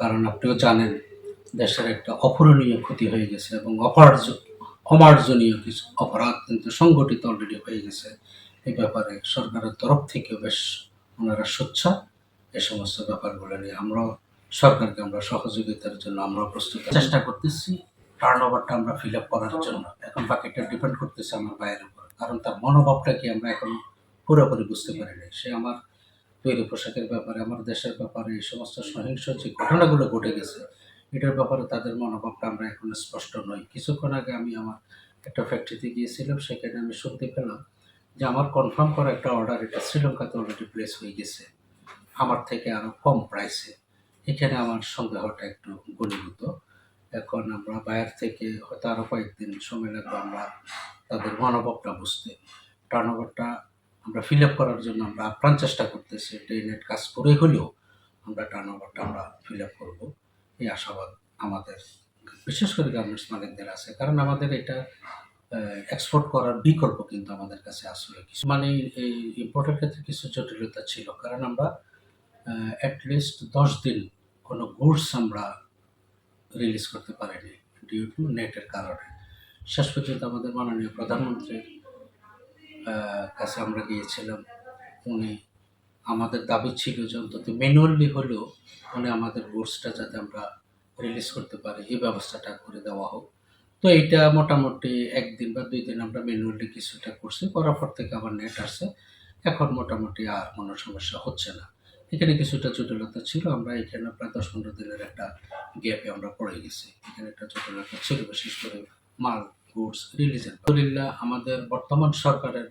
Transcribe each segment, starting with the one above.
কারণ আপনিও জানেন, দেশের একটা অপূরণীয় ক্ষতি হয়ে গেছে এবং অপার্জ অমার্জনীয় কিছু অপরাধ কিন্তু সংগঠিত অলরেডি হয়ে গেছে। এই ব্যাপারে সরকারের তরফ থেকে বেশ ওনারা সোচ্ছা এ সমস্ত ব্যাপারগুলো নিয়ে আমরাও, সরকারকে আমরা সহযোগিতার জন্য আমরা প্রস্তুত চেষ্টা করতেছি টার্ন ওভারটা আমরা ফিল আপ করার জন্য। এখন বাকিটা ডিপেন্ড করতেছে আমার ভাইয়ের উপর। কারণ তার মনোভাবটা কি আমরা এখন পুরোপুরি বুঝতে পারিনি। সে আমার তৈরি পোশাকের ব্যাপারে, আমার দেশের ব্যাপারে, এই সমস্ত সহিংস যে ঘটনাগুলো ঘটে গেছে, এটার ব্যাপারে তাদের মনোভাবটা আমরা এখন স্পষ্ট নই। কিছুক্ষণ আগে আমি আমার একটা ফ্যাক্টরিতে গিয়েছিলাম, সেখানে আমি শুনতে পেলাম যে আমার কনফার্ম করা একটা অর্ডার এটা শ্রীলঙ্কাতে অলরেডি প্লেস হয়ে গেছে। আমার থেকে আরও কম প্রাইসে এখানে আমার সন্দেহটা একটু গণীভূত এখন আমরা বাইরে থেকে হয়তো আরও কয়েকদিন সময় লাগবে আমরা তাদের মনোভাবটা বুঝতে। টার্ন ওভারটা আমরা ফিল আপ করার জন্য আমরা আপ্রাণ চেষ্টা করতেছি ডেইনেট কাজ করে হলেও আমরা টার্ন ওভারটা আমরা ফিল আপ করব। এই আশাবাদ আমাদের, বিশেষ করে গার্মেন্টস মালিকদের আছে। কারণ আমাদের এটা এক্সপোর্ট করার বিকল্প কিন্তু আমাদের কাছে আসলে কিছু। মানে এই ইম্পোর্টের ক্ষেত্রে কিছু জটিলতা ছিল। কারণ আমরা অ্যাটলিস্ট দশ দিন কোনো গুডস আমরা রিলিজ করতে পারিনি ডিউ টু নেটের কারণে। শেষ পর্যন্ত আমাদের মাননীয় প্রধানমন্ত্রীর কাছে আমরা গিয়েছিলাম, উনি আমাদের দাবি ছিল যে অন্তত ম্যানুয়ালি হলেও উনি আমাদের গুডসটা যাতে আমরা রিলিজ করতে পারি, এই ব্যবস্থাটা করে দেওয়া হোক। তো এইটা মোটামুটি একদিন বা দুই দিন আমরা ম্যানুয়ালি কিছুটা করছি, করার পর থেকে আবার নেট আসছে। এখন মোটামুটি আর কোনো সমস্যা হচ্ছে না। এখানে কিছুটা জটিলতা ছিল, আমরা এখানে প্রায় দশ পনেরো দিনের একটা গ্যাপে আমরা পড়ে গেছি। এখানে একটা জটিলতা ছিল, বিশেষ করে মাল গুডস রিলিজের আলহামদুলিল্লাহ, আমাদের বর্তমান সরকারের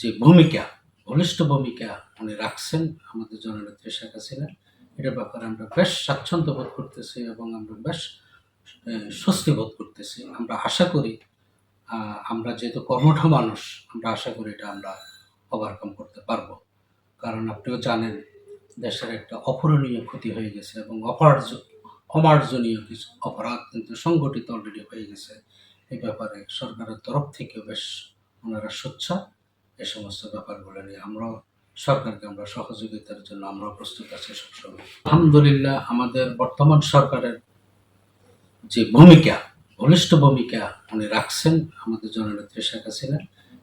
যে ভূমিকা বলিষ্ঠ ভূমিকা উনি রাখছেন, আমাদের জননেত্রী শেখ হাসিনা, এটার ব্যাপারে আমরা বেশ স্বাচ্ছন্দ্য বোধ করতেছি এবং আমরা বেশ স্বস্তি বোধ করতেছি। আমরা আশা করি আমরা যেহেতু কর্মঠ মানুষ, আমরা আশা করি এটা আমরা ওভারকাম করতে পারব। কারণ আপনিও জানেন, দেশের একটা অপূরণীয় ক্ষতি হয়ে গেছে এবং অপার্জ অমার্জনীয় কিছু অপরাধ কিন্তু সংগঠিত অলরেডি হয়ে গেছে। এ ব্যাপারে সরকারের তরফ থেকে বেশ ওনারা সোচ্ছা এ সমস্ত ব্যাপারগুলো নিয়ে আমরাও, সরকারকে আমরা সহযোগিতার জন্য আমরা প্রস্তুত আছি সবসময়। আলহামদুলিল্লাহ, আমাদের বর্তমান সরকারের যে ভূমিকা বলিষ্ঠ ভূমিকা উনি রাখছেন, আমাদের জননেত্রী শেখ হাসিনা,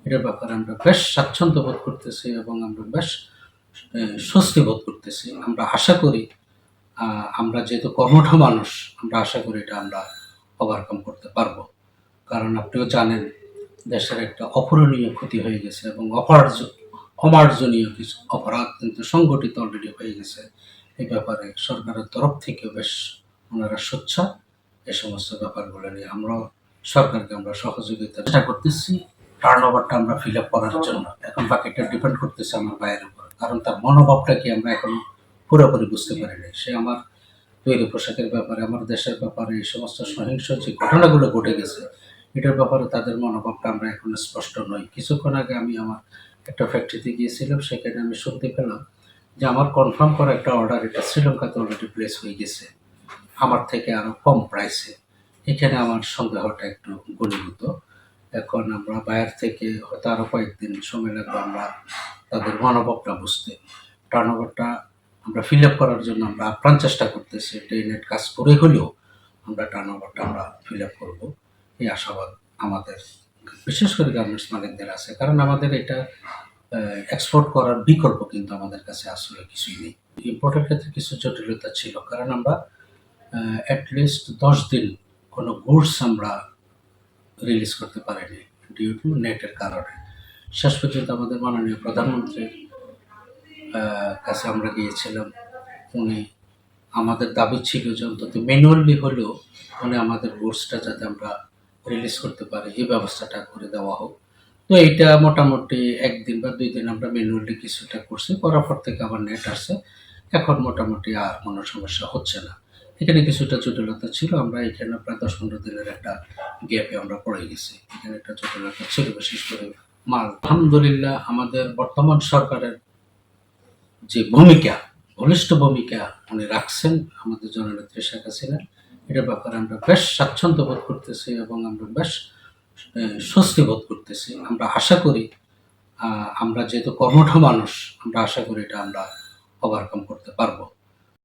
এটার ব্যাপারে আমরা বেশ স্বাচ্ছন্দ্য বোধ করতেছি এবং আমরা বেশ স্বস্তি বোধ করতেছি। আমরা আশা করি আমরা যেহেতু কর্মঠ মানুষ, আমরা আশা করি এটা আমরা ওভারকাম করতে পারব। কারণ আপনিও জানেন, দেশের একটা অপূরণীয় ক্ষতি হয়ে গেছে এবং অপার্জ অমার্জনীয় কিছু অপরাধ কিন্তু সংগঠিত অলরেডি হয়ে গেছে। এই ব্যাপারে সরকারের তরফ থেকে বেশ ওনারা সোচ্ছা এ সমস্ত ব্যাপারগুলো নিয়ে আমরাও সরকারকে আমরা সহযোগিতা চেষ্টা করতেছি টার্ন ওভারটা আমরা ফিল আপ করার জন্য। এখন বাকিটা ডিপেন্ড করতেছে আমার ভাইয়ের উপর। কারণ তার মনোভাবটা কি? আমরা এখন পুরোপুরি বুঝতে পারিনি সে আমার তৈরি পোশাকের ব্যাপারে, আমার দেশের ব্যাপারে, এই সমস্ত সহিংস যে ঘটনাগুলো ঘটে গেছে, এটার ব্যাপারে তাদের মনোভাবটা আমরা এখন স্পষ্ট নই। কিছুক্ষণ আগে আমি আমার একটা ফ্যাক্টরিতে গিয়েছিলাম, সেখানে আমি শুনতে পেলাম যে আমার কনফার্ম করা একটা অর্ডার এটা শ্রীলঙ্কাতে অলরেডি প্লেস হয়ে গেছে। আমার থেকে আরও কম প্রাইসে এখানে আমার সন্দেহটা একটু গণীভূত এখন আমরা বাইরে থেকে হয়তো আরও কয়েকদিন সময় লাগবে আমরা তাদের মনোভাবটা বুঝতে। টার্ন ওভারটা আমরা ফিল আপ করার জন্য আমরা আপ্রাণ চেষ্টা করতেছি। ডেইনেট কাজ করে হলেও আমরা টার্ন ওভারটা আমরা ফিল আপ করব। এই আশাবাদ আমাদের, বিশেষ করে গার্মেন্টস মালিকদের আছে। কারণ আমাদের এটা এক্সপোর্ট করার বিকল্প কিন্তু আমাদের কাছে আসলে কিছুই নেই। ইম্পোর্টের ক্ষেত্রে কিছু জটিলতা ছিল। কারণ আমরা অ্যাটলিস্ট দশ দিন কোনো গুডস আমরা রিলিজ করতে পারিনি ডিউ টু নেটের কারণে। শেষ পর্যন্ত আমাদের মাননীয় প্রধানমন্ত্রীর কাছে আমরা গিয়েছিলাম, উনি আমাদের দাবি ছিল যে অন্তত ম্যানুয়ালি হলেও উনি আমাদের গুডসটা যাতে আমরা রিলিজ করতে পারি, এই ব্যবস্থাটা করে দেওয়া হোক। তো এইটা মোটামুটি একদিন বা দুই দিন আমরা ম্যানুয়ালি কিছুটা করছি, করার পর থেকে আবার নেট আসছে। এখন মোটামুটি আর কোনো সমস্যা হচ্ছে না। এখানে কিছুটা জটিলতা ছিল, আমরা এখানে প্রায় দশ পনেরো দিনের একটা গ্যাপে আমরা পড়ে গেছি। এখানে একটা জটিলতা ছিল, বিশেষ করে মাল। আলহামদুলিল্লাহ, আমাদের বর্তমান সরকারের যে ভূমিকা বলিষ্ঠ ভূমিকা উনি রাখছেন আমাদের জননেত্রী শেখ হাসিনা। এটার ব্যাপারে আমরা বেশ স্বাচ্ছন্দ্য বোধ করতেছি এবং আমরা বেশ স্বস্তি বোধ করতেছি। আমরা আশা করি আমরা যেহেতু কর্মঠ মানুষ, আমরা আশা করি এটা আমরা ওভারকাম করতে পারব।